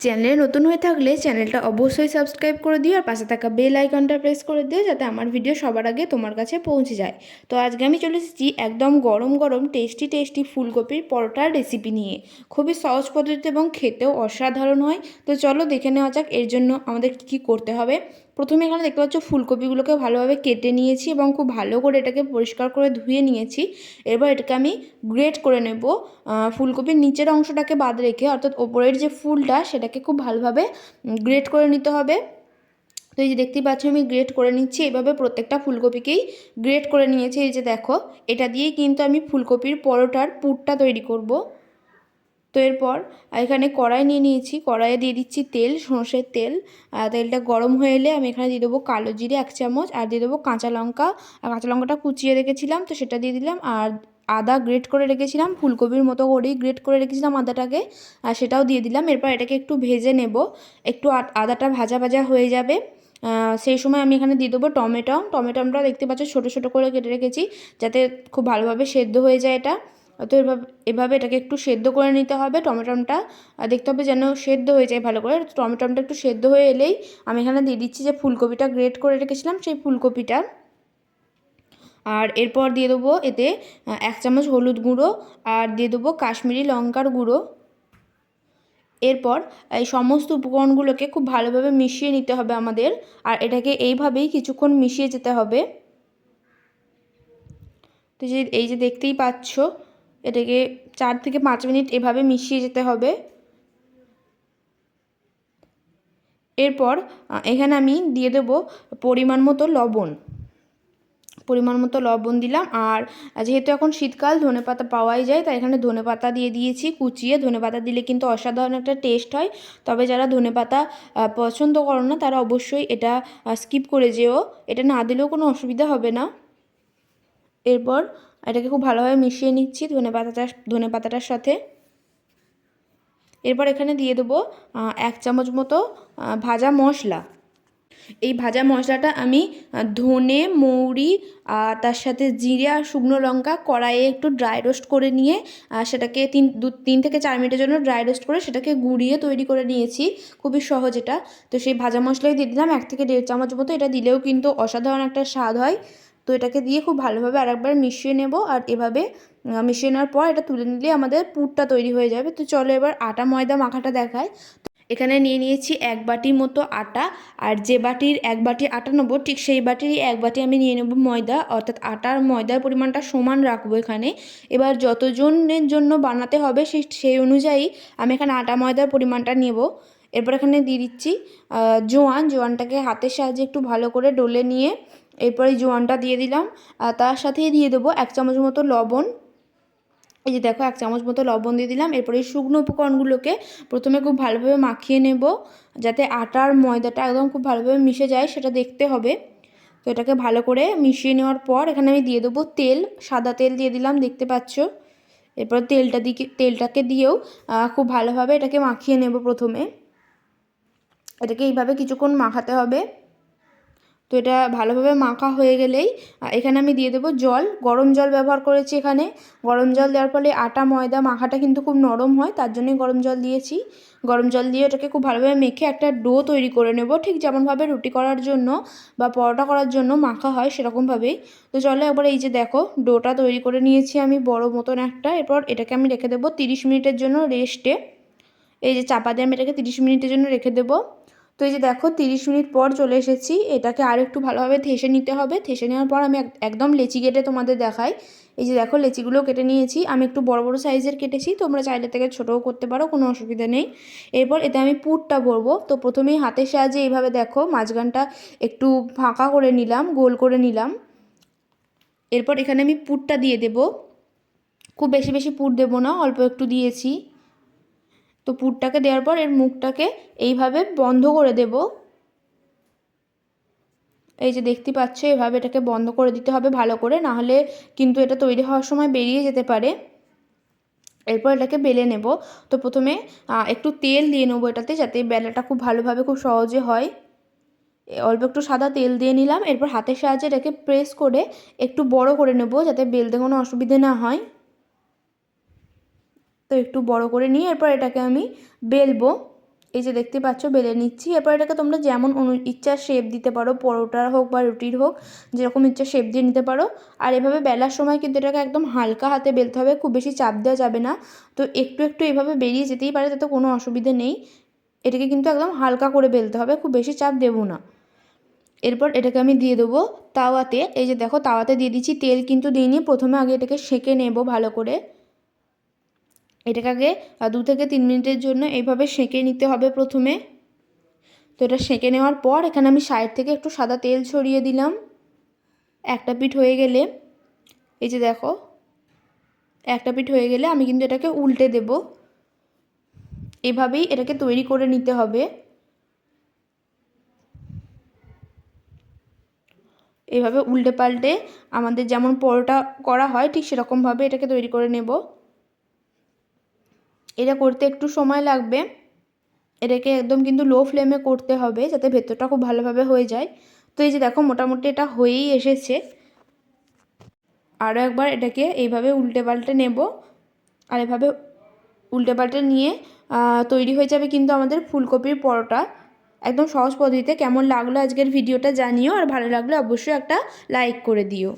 চ্যানেলে নতুন হয়ে থাকলে চ্যানেলটা অবশ্যই সাবস্ক্রাইব করে দিও আর পাশে থাকা বেল আইকনটা প্রেস করে দিও যাতে আমার ভিডিও সবার আগে তোমার কাছে পৌঁছে যায়। তো আজকে আমি চলে এসেছি একদম গরম গরম টেস্টি টেস্টি ফুলকপির পরোটার রেসিপি নিয়ে। খুবই সহজ পদ্ধতিতে এবং খেতেও অসাধারণ হয়। তো চলো দেখে নেওয়া যাক এর জন্য আমাদের কী কী করতে হবে। প্রথমে এখানে দেখতে পাচ্ছ ফুলকপিগুলোকে ভালোভাবে কেটে নিয়েছি এবং খুব ভালো করে এটাকে পরিষ্কার করে ধুয়ে নিয়েছি। এবার এটাকে আমি গ্রেট করে নেব। ফুলকপির নিচের অংশটাকে বাদ রেখে, অর্থাৎ ওপরের যে ফুলটা, সেটাকে খুব ভালোভাবে গ্রেট করে নিতে হবে। তো এই যে দেখতেই পাচ্ছ, আমি গ্রেট করে নিচ্ছি। এইভাবে প্রত্যেকটা ফুলকপিকেই গ্রেট করে নিয়েছি। এই যে দেখো, এটা দিয়েই কিন্তু আমি ফুলকপির পরোটার পুরটা তৈরি করব। তো এরপর এখানে কড়াই নিয়ে নিয়েছি। কড়াইয়ে দিয়ে দিচ্ছি তেল, সর্ষের তেল। তেলটা গরম হয়ে এলে আমি এখানে দিয়ে দেবো কালো জিরে এক চামচ আর দিয়ে দেবো কাঁচা লঙ্কা। আর কাঁচা লঙ্কাটা কুচিয়ে রেখেছিলাম, তো সেটা দিয়ে দিলাম। আর আদা গ্রেট করে রেখেছিলাম, ফুলকপির মতো করেই গ্রেট করে রেখেছিলাম আদাটাকে। আর সেটাও দিয়ে দিলাম। এরপর এটাকে একটু ভেজে নেব। একটু আদাটা ভাজা ভাজা হয়ে যাবে। সেই সময় আমি এখানে দিয়ে দেবো টমেটো। টমেটো আমরা দেখতে পাচ্ছ ছোটো ছোটো করে কেটে রেখেছি, যাতে খুব ভালোভাবে সেদ্ধ হয়ে যায় এটা। তো এভাবে এভাবে এটাকে একটু সেদ্ধ করে নিতে হবে টমেটোটা দেখতে হবে যেন সেদ্ধ হয়ে যায় ভালো করে। টমেটোটা একটু সেদ্ধ হয়ে এলেই আমি এখানে দিয়ে দিচ্ছি যে ফুলকপিটা গ্রেট করে রেখেছিলাম সেই ফুলকপিটা। আর এরপর দিয়ে দেবো এতে এক চামচ হলুদ গুঁড়ো আর দিয়ে দেবো কাশ্মীরি লঙ্কার গুঁড়ো। এরপর এই সমস্ত উপকরণগুলোকে খুব ভালোভাবে মিশিয়ে নিতে হবে আমাদের। আর এটাকে এইভাবেই কিছুক্ষণ মিশিয়ে যেতে হবে। তো যে, এই যে দেখতেই পাচ্ছ এটাকে চার থেকে পাঁচ মিনিট এভাবে মিশিয়ে যেতে হবে। এরপর এখানে আমি দিয়ে দেবো পরিমাণ মতো লবণ। পরিমাণ মতো লবণ দিলাম আর যেহেতু এখন শীতকাল, ধনে পাতা পাওয়াই যায়, তাই এখানে ধনে পাতা দিয়ে দিয়েছি। কুচিয়ে ধনে পাতা দিলে কিন্তু অসাধারণ একটা টেস্ট হয়। তবে যারা ধনে পাতা পছন্দ করো না, তারা অবশ্যই এটা স্কিপ করে যেও। এটা না দিলেও কোনো অসুবিধা হবে না। এরপর এটাকে খুব ভালোভাবে মিশিয়ে নিচ্ছি ধনে পাতাটা, ধনে পাতাটার সাথে। এরপর এখানে দিয়ে দেবো এক চামচ মতো ভাজা মশলা। এই ভাজা মশলাটা আমি ধনে, মৌরি তার সাথে জিরে আর শুকনো লঙ্কা কড়াইয়ে একটু ড্রাই রোস্ট করে নিয়ে সেটাকে তিন, দু, তিন থেকে চার মিনিটের জন্য ড্রাই রোস্ট করে সেটাকে গুঁড়িয়ে তৈরি করে নিয়েছি। খুবই সহজ এটা। তো সেই ভাজা মশলাই দিয়ে দিলাম, এক থেকে দেড় চামচ মতো। এটা দিলেও কিন্তু অসাধারণ একটা স্বাদ হয়। তো এটাকে দিয়ে খুব ভালোভাবে আরেকবার মিশিয়ে নেব আর এভাবে মিশিয়ে নেওয়ার পর এটা তুলে নিলে আমাদের পুরটা তৈরি হয়ে যাবে। তো চলো এবার আটা ময়দা মাখাটা দেখায় এখানে নিয়ে নিয়েছি এক বাটি মতো আটা আর যে বাটির এক বাটি আটা নেব, ঠিক সেই বাটিরই এক বাটি আমি নিয়ে নেব ময়দা। অর্থাৎ আটার ময়দার পরিমাণটা সমান রাখব এখানে। এবার যতজনের জন্য বানাতে হবে সেই সেই অনুযায়ী আমি এখানে আটা ময়দার পরিমাণটা নেব। এরপর এখানে দিয়ে দিচ্ছি জোয়ান। জোয়ানটাকে হাতের সাহায্যে একটু ভালো করে ডলে নিয়ে এরপরে জোয়ানটা দিয়ে দিলাম, আর তার সাথেই দিয়ে দেবো এক চামচ মতো লবণ। এই যে দেখো, এক চামচ মতো লবণ দিয়ে দিলাম। এরপরে শুকনো উপকরণগুলোকে প্রথমে খুব ভালোভাবে মাখিয়ে নেব, যাতে আটার ময়দাটা একদম খুব ভালোভাবে মিশে যায়, সেটা দেখতে হবে। তো এটাকে ভালো করে মিশিয়ে নেওয়ার পর এখানে আমি দিয়ে দেবো তেল, সাদা তেল দিয়ে দিলাম, দেখতে পাচ্ছ? এরপর তেলটা দিকে তেলটাকে দিয়েও খুব ভালোভাবে এটাকে মাখিয়ে নেব প্রথমে। এটাকে এইভাবে কিছুক্ষণ মাখাতে হবে। তো এটা ভালোভাবে মাখা হয়ে গেলেই এখানে আমি দিয়ে দেবো জল। গরম জল ব্যবহার করেছি এখানে। গরম জল দেওয়ার ফলে আটা, ময়দা মাখাটা কিন্তু খুব নরম হয়, তার জন্যই গরম জল দিয়েছি। গরম জল দিয়ে ওটাকে খুব ভালোভাবে মেখে একটা ডো তৈরি করে নেব, ঠিক যেমনভাবে রুটি করার জন্য বা পরোটা করার জন্য মাখা হয় সেরকমভাবেই। তো চলো এবার এই যে দেখো, ডোটা তৈরি করে নিয়েছি আমি বড় মতন একটা। এরপর এটাকে আমি রেখে দেবো তিরিশ মিনিটের জন্য রেস্টে। এই যে চাপা দিয়ে আমি এটাকে তিরিশ মিনিটের জন্য রেখে দেবো। তো এই যে দেখো, তিরিশ মিনিট পর চলে এসেছি। এটাকে আর একটু ভালোভাবে থেসে নিতে হবে। থেসে নেওয়ার পর আমি একদম লেচি কেটে তোমাদের দেখাই। এই যে দেখো, লেচিগুলো কেটে নিয়েছি। আমি একটু বড় বড় সাইজের কেটেছি। তোমরা চাইলে থেকে ছোটও করতে পারো, কোনো অসুবিধা নেই। এরপর এতে আমি পুরটা ভরবো। তো প্রথমেই হাতের সাহায্যে এইভাবে দেখো, মাঝখানটা একটু ফাঁকা করে নিলাম, গোল করে নিলাম। এরপর এখানে আমি পুরটা দিয়ে দেব। খুব বেশি বেশি পুর দেবো না, অল্প একটু দিয়েছি। তো পুরটাকে দেওয়ার পর এর মুখটাকে এইভাবে বন্ধ করে দেব। এই যে দেখতে পাচ্ছ, এভাবে এটাকে বন্ধ করে দিতে হবে ভালো করে, না হলে কিন্তু এটা তৈরি হওয়ার সময় বেরিয়ে যেতে পারে। এরপর এটাকে বেলে নেব। তো প্রথমে একটু তেল দিয়ে নেব এটাতে যাতে বেলাটা খুব ভালোভাবে খুব সহজে হয়। অল্প একটু সাদা তেল দিয়ে নিলাম, এরপর হাতের সাহায্যে এটাকে প্রেস করে একটু বড় করে নেব যাতে বেলতে কোনো অসুবিধে না হয়। তো একটু বড় করে নিয়ে এরপর এটাকে আমি বেলবো। এই যে দেখতে পাচ্ছ, বেলে নিচ্ছি। এরপর এটাকে তোমরা যেমন অনু, ইচ্ছা শেপ দিতে পারো, পরোটার হোক বা রুটির হোক, যেরকম ইচ্ছা শেপ দিয়ে নিতে পারো। আর এভাবে বেলার সময় কিন্তু এটাকে একদম হালকা হাতে বেলতে হবে, খুব বেশি চাপ দেওয়া যাবে না। তো একটু একটু এভাবে বেরিয়ে যেতেই পারে, তাতে কোনো অসুবিধে নেই। এটাকে কিন্তু একদম হালকা করে বেলতে হবে, খুব বেশি চাপ দেবো না। এরপর এটাকে আমি দিয়ে দেবো তাওয়াতে। এই যে দেখো, তাওয়াতে দিয়ে দিচ্ছি। তেল কিন্তু দিইনি, প্রথমে আগে এটাকে সেঁকে নেব ভালো করে। এটাকে আগে দু থেকে তিন মিনিটের জন্য এইভাবে সেঁকে নিতে হবে প্রথমে। তো এটা সেঁকে নেওয়ার পর এখানে আমি সাইড থেকে একটু সাদা তেল ছড়িয়ে দিলাম। একটা পিঠ হয়ে গেলে, এই যে দেখো, একটা পিঠ হয়ে গেলে আমি কিন্তু এটাকে উল্টে দেব। এভাবেই এটাকে তৈরি করে নিতে হবে। এভাবে উল্টে পাল্টে আমাদের যেমন পরোটা করা হয় ঠিক সেরকমভাবে এটাকে তৈরি করে নেব। এটা করতে একটু সময় লাগবে। এটাকে একদম কিন্তু লো ফ্লেমে করতে হবে যাতে ভেতরটা খুব ভালোভাবে হয়ে যায়। তো এই যে দেখো মোটামুটি এটা হয়েই এসেছে। আরও একবার এটাকে এইভাবে উল্টে পাল্টে নেব। আর এভাবে উল্টে পাল্টে নিয়ে তৈরি হয়ে যাবে কিন্তু আমাদের ফুলকপির পরোটা। একদম সহজ পদ্ধতিতে কেমন লাগল আজকের ভিডিওটা জানিও। আর ভালো লাগলে অবশ্যই একটা লাইক করে দিও।